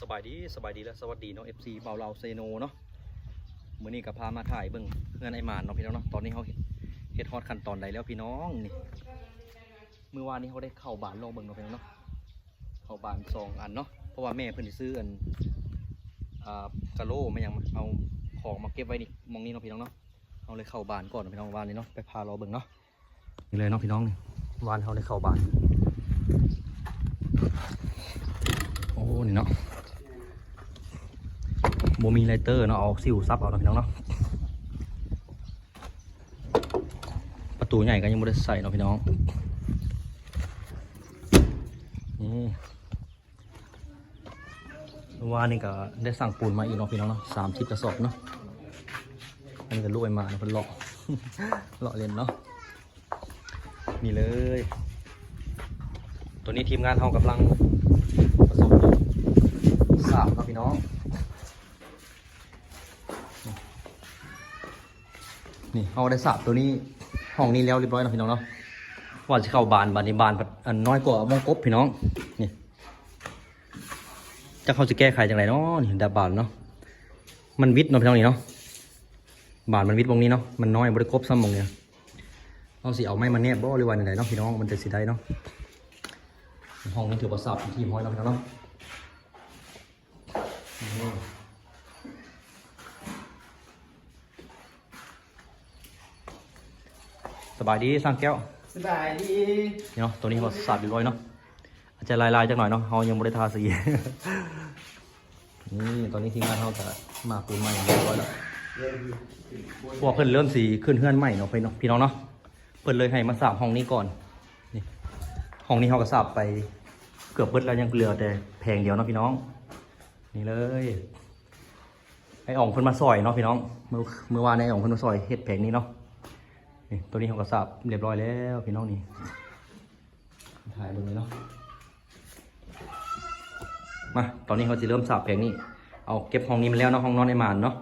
สบายดีสบายดีและสวัสดีเนาะ FC เบาเราเซโนเนาะมื้อนี้ก็พามาถ่ายเบิ่งเงินไอหมานเนาะพี่น้องเนาะตอนนี้เขาเฮ็ดฮอดขั้นตอนใดแล้วพี่น้องนี่เมื่อวานนี้เขาได้เข้าบานลองเบิ่งเนาะพี่น้องเนาะเข้าบานสองอันเนาะเพราะว่าแม่เพิ่นสิซื้ออันอ่ากะโลมายังเอาของมาเก็บไว้นี่มองนี้เนาะพี่น้องเนาะเอาเลยเข้าบานก่อนเนาะพี่น้องวานนี้เนาะไปพารอเบิ่งเนาะนี่เลยเนาะพี่น้องนี่วานเขาได้เข้าบานโอ้นี่เนาะ โมมีไลเตอร์เนาะเอาซิวซับเอาเนาะพี่น้องเนาะประตูใหญ่ก็ยังไม่ได้ใส่เนาะพี่น้องนี่เมื่อวานี่ก็ได้สั่งปูนมาอีกเนาะพี่น้องเนาะสามสิบกระสอบเนาะอันนี้ก็ลูกไอมาเนาะเพิ่นเลาะเลาะเล่นเนาะนี่เลย ตัวนี้ทีมงานเรากำลังผสมสามเนาะพี่น้อง นี่เอาได้สับตัวนี้ห้องนี้แล้วเรียบร้อยแล้วพี่น้องเนาะว่าจะเข้าบานบานนี้บานอันน้อยกว่ามงกบพี่น้องนี่จะเขาจะแก้ไขจังไรเนาะนี่ดาบานเนาะมันวิทย์เนาะพี่น้องนี่เนาะบานมันวิทย์วงนี้เนาะมันน้อยบริกบซ้ำมงเนี่ยเอาสิเอาไม้มาแนบบ่หรือว่าไหนเนาะพี่น้องมันจะสิได้เนาะห้องนี้ถือว่าสับทีมห้อยเนาะพี่น้องเนาะ สบายดีสร้างแก้ว สบายดีนี่เนาะตัวนี้เขาสับอยู่ร้อยเนาะอาจจะลายๆจังหน่อยเนาะเขายังไม่ได้ทาสี นี่ตอนนี้ทีมงานเขาจะมาปูนใหม่เรียบร้อยแล้วพวกเพิ่นเริ่มสีขึ้นเฮือนใหม่เนาะพี่น้องพี่น้องเนาะเพิ่นเลยให้มาสาบห้องนี้ก่อนนี่ห้องนี้เขาก็สาบไปเกือบเบิดแล้วยังเหลือแต่แพงเดียวเนาะพี่น้อง นี่เลยไอ้อ่องเพิ่นมาซอยเนาะพี่น้องเมื่อเมื่อวานไอ้อ่องเพิ่นมาซอยเฮ็ดแผงนี้เนาะ นี่ตัวนี้เขาก็สับเรียบร้อยแล้วพี่น้องนี่ถ่ายเบนเลยเนาะมาตอนนี้เขาจะเริ่มสับแผงนี้เอาเก็บห้องนี้มาแล้วเนาะห้องนอนในหมานเนาะ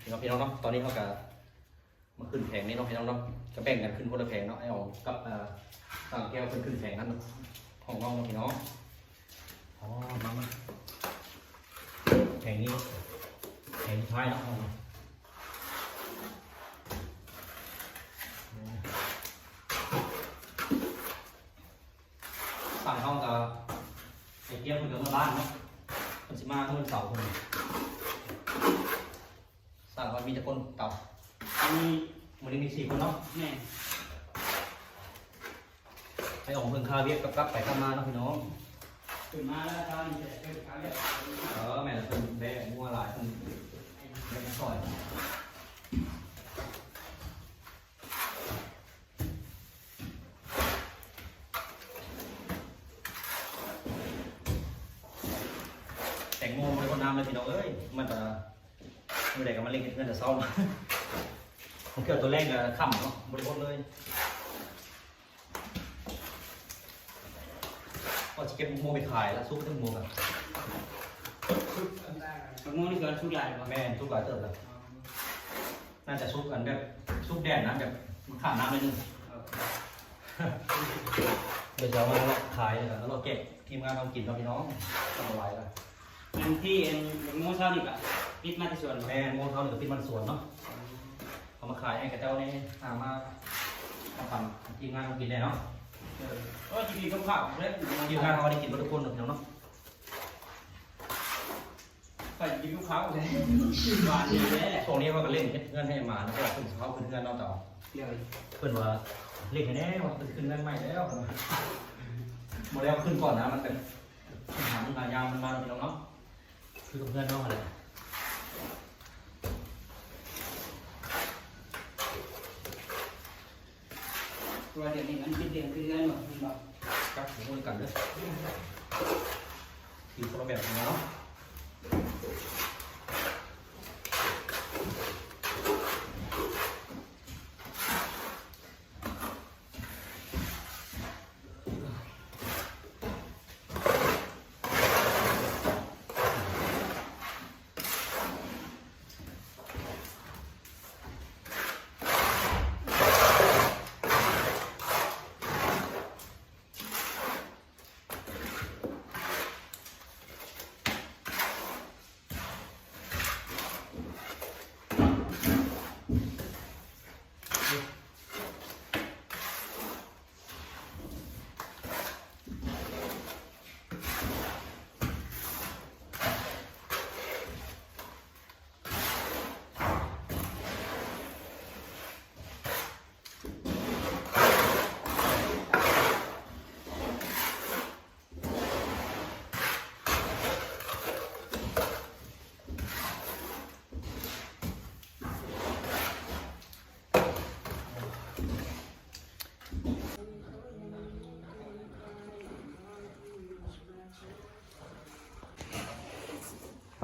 พี่น้องพี่น้องเนาะตอนนี้เขาก็มาขึ้นแผงนี้เนาะพี่น้องเนาะก็แบ่งกันขึ้นคนละแผงเนาะไอ้ออกกับอ่างแก้วขึ้นขึ้นแผงนั้นห้องน้องเนาะพี่น้องอ๋อมามาแผงนี้แผงท้ายเนาะห้องนี้ สั่งห้องกับไอ้เกี้ยวคนเดิมมาบ้านเนาะคนสิมาเมื่อเสาร์คนนี้สั่งว่ามีแต่คนเก่ามีวันนี้มีสี่คนเนาะแม่ไปออกเพิ่งคาเวียกกับกลับไปกลับมาเนาะพี่น้องตื่นมาแล้วตอนนี้จะเป็นการเรียกเออแม่คนแบะมัวหลายคนแบะซอยแตงโมไปคนน้ำ เลยพี่น้องเอ้ยมันจะเมื่อไหร่ก็มาเล่นกันเพื่อนจะเศร้าผมเกี่ยวตัวแรกกับค่ำเนาะบริบทเลยก็จะเก็บโมไปขายแล้วซุปทั้งโมกันสมมตินี่เกิดชุดใหญ่ป่ะแม่นซุปหลายเติบเลยน่าจะซุปกันแบบซุปแดดนะแบบมันขาดน้ำไปนึงเดี๋ยวจะเอามาขายแล้วเราเก็บทีมงานเรากินเราพี่น้องสบายแล้ วมันที่เอ็นเป็นโม่เช่านี่กะปิดมาที่ส่วนแม่โมเขาเหลือพิษมันสวนเนาะเอามาขายให้กับเจ้านี่หามามาทำทีมงานเรากินได้เนาะก็จะมีข้าวๆเล็กทีมงานเขาได้กินทุกคนเนาะพี่น้องเนาะใส่กินลูกค้าเลยหวานดีเลยช่วงนี้เขาก็เล่นเฮ็ดเงินให้หมานะเพราะว่าเพิ่นเขาขึ้นเงินเราต่อเดี๋ยวเพิ่นว่าเล่นให้แน่ว่าเพิ่นขึ้นเงินใหม่แล้วโมเดลขึ้นก่อนนะมันเป็นปัญหามันมายามมันมาพี่น้องเนาะ คือกับเพื่อนเนาะอะไรตัวเดี๋ยวนี้มันเป็นเดือนคือเดือนหมดคุณบอกครับผมพูดกันเด้อคือคนละแบบกันเนาะ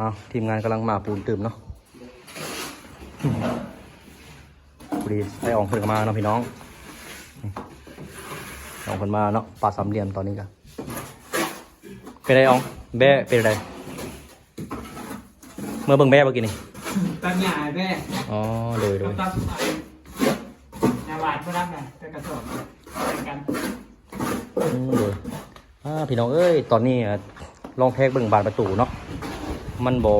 อ้าวทีมงานกำลังมาปูนตื่มเนาะพอดีได้ออกเพิ่นก็มาเนาะพี่น้องนี่ออกเพิ่นมาเนาะปลาสามเหลี่ยมตอนนี้กันเป็นไรอองแบ่เป็นไรเมื่อเบิ่งแบ่เมื่อกี้นี่ตัดหญ้าแม่อ๋อโดยโดยตัดหญ้าหวานเพื่อรับไงเป็นกระสอบเป็นกันอืมโดยอ่าพี่น้องเอ้ยตอนนี้อะลองแทกเบิ่งบานประตูเนาะ มันบ่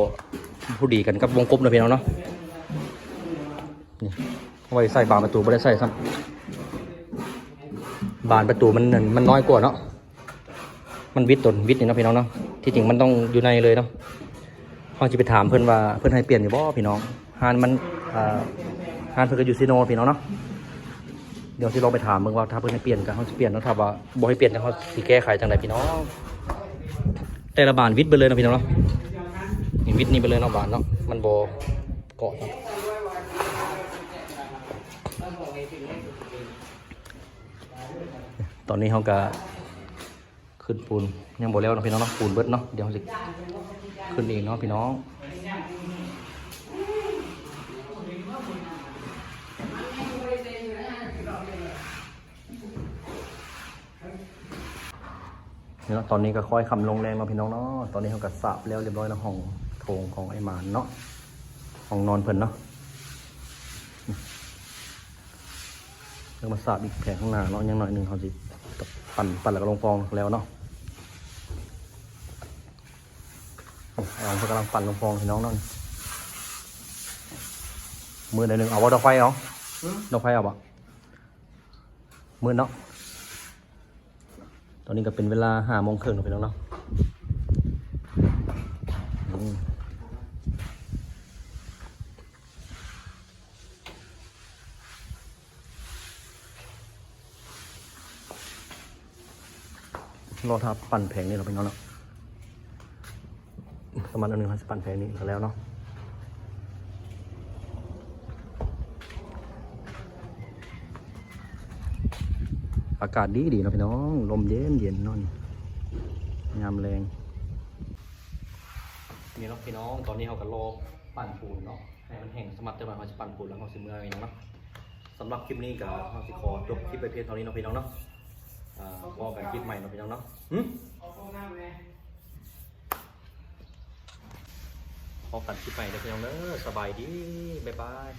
ผู้ดีกันกับวงกลมเนาะพี่น้องเนาะนี่ไว้ใส่บานประตูไม่ได้ใส่ซ้ำบานประตูมันนั่นมันน้อยกว่าเนาะมันวิดตนวิดนี่เนาะพี่น้องเนาะที่จริงมันต้องอยู่ในเลยเนาะเขาจะไปถามเพื่อนว่าเพื่อนให้เปลี่ยนอยู่บ่พี่น้องฮานมันฮานเพื่อนก็อยู่ซีโนพี่น้องเนาะเดี๋ยวที่เราไปถามมึงว่าถ้าเพื่อนให้เปลี่ยนกันเขาจะเปลี่ยนแล้วถ้าว่าบ่ให้เปลี่ยนเขาสิแก้ไขจังไดพี่น้องแต่ละบานวิทย์ไปเลยนะพี่น้องเนาะ วิทนี่ไปเลยเนาะบานเนาะมันโบเกาะเนาะตอนนี้เขาก็ขึ้นปูนยังบ่แล้วนะพี่น้องเนาะปูนเบิดเนาะเดี๋ยวสิขึ้นเองเนาะพี่น้องเนาะตอนนี้ก็ค่อยคำลงแรงเนาพี่น้องเนาะตอนนี้เขาก็สาบแล้วเรียบร้อยแล้วห้อง โถงของไอ้หมานเนาะห้องนอนเพิ่นเนาะเรื่องมาสาบอีกแผงข้างหน้าเนาะยังหน่อยหนึ่งเขาสิปั่นปั่นแล้วก็ลงฟองแล้วเนาะโอ้ไอ้องเขากำลังปั่นลงฟองพี่น้องเนั่นมือหนึ่งเอาว่าดอกไฟเอาดอกไฟเอาปะมือเนาะตอนนี้ก็เป็นเวลาห้าโมงครึ่งแล้วพี่น้องเนาะ รอทับปั่นแผงนี่เราพี่น้องเนาะประมาณอันหนึ่งเขาจะปั่นแผงนี้แล้วเนาะอากาศดีดีเนาะพี่น้อง ลมเย็นเย็นนอนยามแรง นี่เนาะพี่น้อง ตอนนี้เขาก็รอปั่นปูนเนาะ ให้มันแห้งสมัติแต่ว่าเขาจะปั่นปูนแล้วเขาสิเมื่อยเนาะเนาะสำหรับคลิปนี้ก็เขาสิขอจบคลิปไปเพียงเท่านี้เนาะพี่น้องเนาะ อ่าพอกันคลิปใหม่เนาะพี่น้องเนาะหึเอาเข้าหน้าแม่พอกันคลิปใหม่เด้อพี่น้องเด้อสบายดีบ๊ายบาย